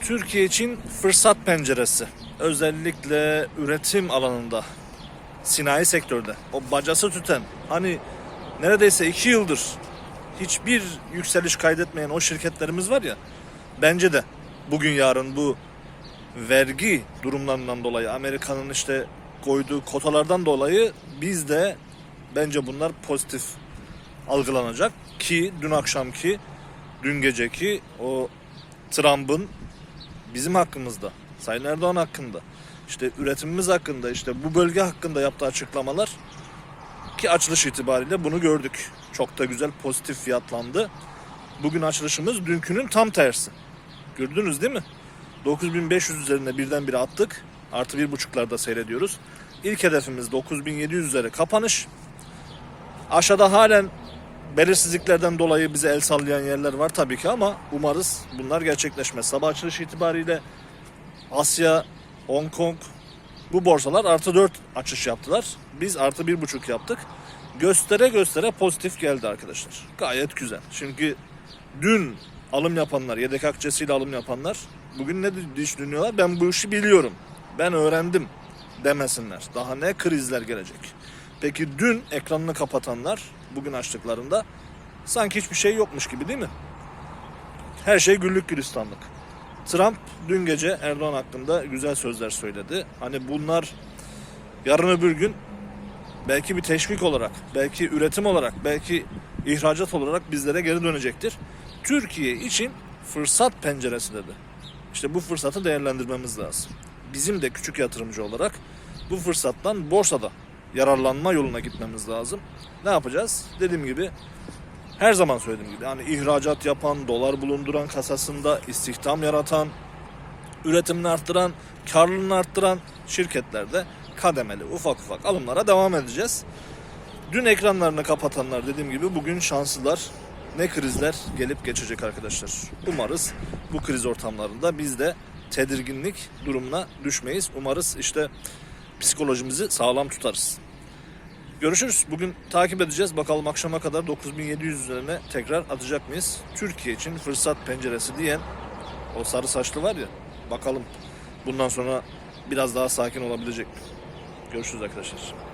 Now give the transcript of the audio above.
Türkiye için fırsat penceresi. Özellikle üretim alanında, sinayi sektörde. O bacası tüten, hani neredeyse iki yıldır hiçbir yükseliş kaydetmeyen o şirketlerimiz var ya. Bence de bugün yarın bu vergi durumlarından dolayı Amerika'nın işte koyduğu kotalardan dolayı biz de bence bunlar pozitif algılanacak ki dün akşamki dün geceki o Trump'ın bizim hakkımızda Sayın Erdoğan hakkında işte üretimimiz hakkında işte bu bölge hakkında yaptığı açıklamalar ki açılış itibariyle bunu gördük. Çok da güzel pozitif fiyatlandı. Bugün açılışımız dünkünün tam tersi. Gördünüz değil mi? 9500 üzerine birdenbire attık. Artı bir buçuklarda seyrediyoruz. İlk hedefimiz 9700 üzeri kapanış. Aşağıda halen belirsizliklerden dolayı bize el sallayan yerler var tabii ki ama umarız bunlar gerçekleşmez. Sabah açılış itibariyle Asya, Hong Kong bu borsalar artı 4 açış yaptılar. Biz artı bir buçuk yaptık. Göstere göstere pozitif geldi arkadaşlar. Gayet güzel. Çünkü dün alım yapanlar, yedek akçesiyle alım yapanlar bugün ne düşünüyorlar? Ben bu işi biliyorum. Ben öğrendim demesinler. Daha ne krizler gelecek. Peki dün ekranını kapatanlar bugün açtıklarında sanki hiçbir şey yokmuş gibi değil mi? Her şey güllük gülistanlık. Trump dün gece Erdoğan hakkında güzel sözler söyledi. Hani bunlar yarın öbür gün belki bir teşvik olarak, belki üretim olarak, belki ihracat olarak bizlere geri dönecektir. Türkiye için fırsat penceresi dedi. İşte bu fırsatı değerlendirmemiz lazım. Bizim de küçük yatırımcı olarak bu fırsattan borsada yararlanma yoluna gitmemiz lazım. Ne yapacağız? Dediğim gibi her zaman söylediğim gibi yani ihracat yapan, dolar bulunduran kasasında istihdam yaratan, üretimini arttıran, karlılığını arttıran şirketlerde kademeli ufak ufak alımlara devam edeceğiz. Dün ekranlarını kapatanlar dediğim gibi bugün şanslılar. Ne krizler gelip geçecek arkadaşlar. Umarız bu kriz ortamlarında biz de tedirginlik durumuna düşmeyiz. Umarız işte psikolojimizi sağlam tutarız. Görüşürüz. Bugün takip edeceğiz. Bakalım akşama kadar 9700 üzerine tekrar atacak mıyız? Türkiye için fırsat penceresi diyen o sarı saçlı var ya. Bakalım bundan sonra biraz daha sakin olabilecek mi? Görüşürüz arkadaşlar.